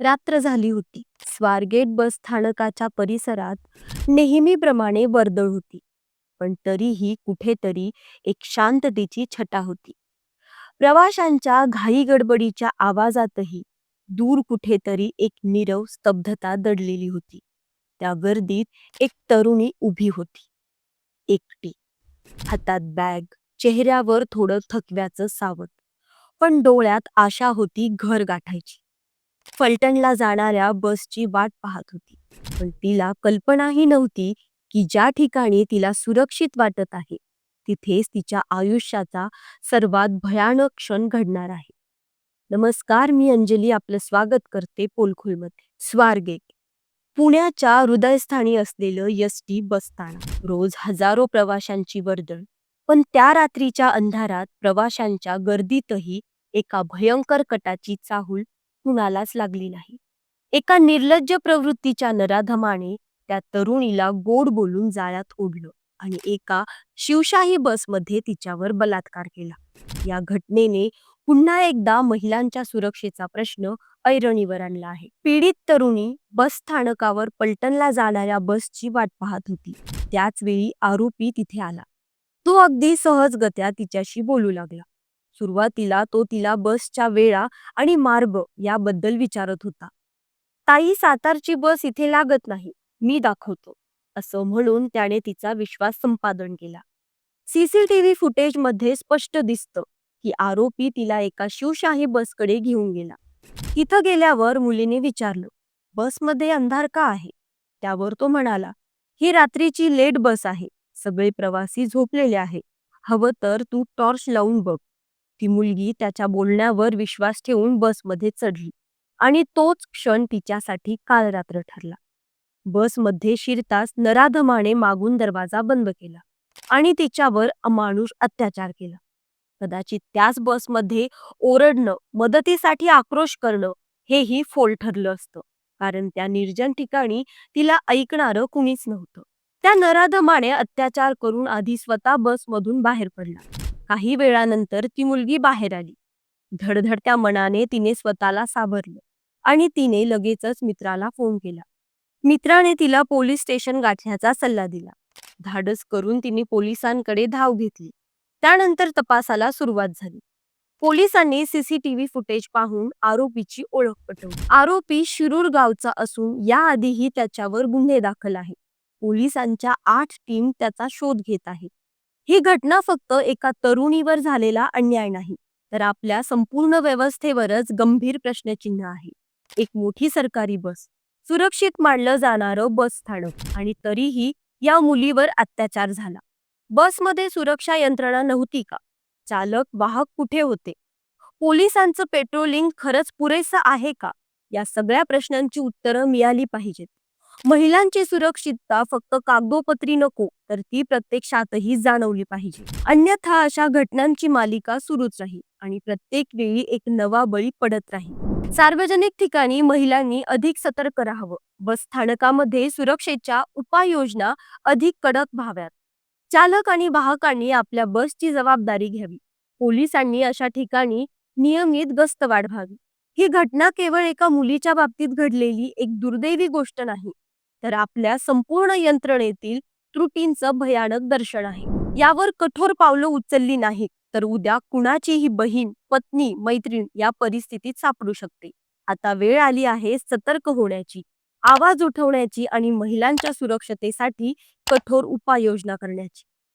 रात्र झाली होती. स्वारगेट बस स्थानकाच्या परिसरात नेहमीप्रमाणे वर्दळ होती. पण तरीही कुठेतरी एक शांततेची छटा होती. प्रवाशांच्या घाई गडबडीच्या आवाजातही दूर कुठेतरी एक नीरव स्तब्धता दडलेली होती. त्या गर्दीत एक तरुणी उभी होती. एकटी. हातात बॅग चेहऱ्यावर थोडं थकव्याचं सावत पण डोळ्यात आशा होती घर गाठायची. फलटणला जाणाऱ्या बसची वाट पाहत होती. पण तिला कल्पनाही नव्हती की ज्या ठिकाणी तिला सुरक्षित वाटत आहे तिथेच तिच्या आयुष्याचा सर्वात भयानक क्षण घडणार आहे. नमस्कार मी अंजली. आपलं स्वागत करते पोलखोलमध्ये. स्वारगेट. पुण्याच्या हृदयस्थानी असलेलं एस टी बसस्थानक रोज हजारो प्रवाशांची वर्दळ. पण त्या रात्रीच्या अंधारात प्रवाशांच्या गर्दीतही एका भयंकर कटाची चाहूल कुणालाच लागली नाही. एका निर्लज्ज प्रवृत्तीच्या नराधमाने त्या तरुणीला गोड बोलून जाळ्यात ओढलं आणि एका शिवशाही बसमध्ये तिच्यावर बलात्कार केला. या घटनेने पुन्हा एकदा महिलांच्या सुरक्षेचा प्रश्न ऐरणीवर आणला आहे. पीडित तरुणी बस स्थानकावर पलटणला जाणाऱ्या बसची वाट पाहत होती. त्याच वेळी आरोपी तिथे आला. तो अगदी सहजगत्या तिच्याशी बोलू लागला. सुरुवातीला तो तिला बसच्या वेळा आणि मार्ग याबद्दल विचारत होता. ताई सातारची बस इथे लागत नाही मी दाखवतो असं म्हणून त्याने तिचा विश्वास संपादन केला. सीसीटीव्ही फुटेजमध्ये स्पष्ट दिसतं की आरोपी तिला एका शिवशाही बसकडे घेऊन गेला. तिथं गेल्यावर मुलीने विचारलं बसमध्ये अंधार का आहे? त्यावर तो म्हणाला ही रात्रीची लेट बस आहे सगळे प्रवासी झोपलेले आहे हवं तर तू टॉर्च लावून बघ. ती मुलगी त्याच्या बोलण्यावर विश्वास ठेवून बसमध्ये चढली आणि तोच क्षण तिच्यासाठी काल रात्र ठरला. बसमध्ये शिरताच नराधमाने मागून दरवाजा बंद केला आणि तिच्यावर अमानुष अत्याचार केला. कदाचित त्याच बसमध्ये ओरडणं मदतीसाठी आक्रोश करणं हेही फोल ठरलं असतं कारण त्या निर्जन ठिकाणी तिला ऐकणारं कुणीच नव्हतं. त्या नराधमाने अत्याचार करून आधी स्वतः बसमधून बाहेर पडला. काही वेळानंतर ती मुलगी बाहेर आली. धडधडत्या मनाने तिने स्वतःला सावरलं आणि तिने लगेचच मित्राला फोन केला. मित्राने तिला पोलीस स्टेशन गाठण्याचा सल्ला दिला. धाडस करून तिने पोलिसांकडे धाव घेतली. त्यानंतर तपासाला सुरुवात झाली. पोलिसांनी सीसीटीव्ही फुटेज पाहून आरोपीची ओळख पटवली. आरोपी शिरूर गावचा असून याआधीही त्याच्यावर गुन्हे दाखल आहे पोलिसांच्या आठ टीम त्याचा शोध घेत आहेत. ही घटना फक्त एका तरुणीवर झालेला अन्याय नाही तर आपल्या संपूर्ण व्यवस्थेवरच गंभीर प्रश्नचिन्ह आहे. एक मोठी सरकारी बस सुरक्षित मानलं जाणारं बस स्थानक आणि तरीही या मुलीवर अत्याचार झाला. बसमध्ये सुरक्षा यंत्रणा नव्हती का? चालक वाहक कुठे होते? पोलिसांचं पेट्रोलिंग खरंच पुरेसं आहे का? या सगळ्या प्रश्नांची उत्तरं मिळाली पाहिजेत. महिलांची सुरक्षितता फक्त कागदोपत्री नको तर ती प्रत्यक्षातही जाणवली पाहिजे. अन्यथा अशा घटनांची मालिका सुरूच राहील आणि प्रत्येक वेळी एक नवा बळी पडत राहील. सार्वजनिक ठिकाणी महिलांनी अधिक सतर्क राहावं. बस स्थानकामध्ये सुरक्षेच्या उपाययोजना अधिक कडक व्हाव्यात. चालक आणि वाहकांनी आपल्या बसची जबाबदारी घ्यावी. पोलिसांनी अशा ठिकाणी नियमित गस्त वाढवावी. ही घटना केवळ एका मुलीच्या बाबतीत घडलेली एक दुर्दैवी गोष्ट नाही तर आपल्या संपूर्ण यंत्रणेतील त्रुटींचं भयानक दर्शन आहे. यावर कठोर पावलं उचलली नाहीत तर उद्या कुणाचीही बहीण पत्नी मैत्रीण या परिस्थितीत सापडू शकते. आता वेळ आली आहे सतर्क होण्याची. आवाज उठवण्याची आणि महिलांच्या सुरक्षतेसाठी कठोर उपाययोजना करण्याची.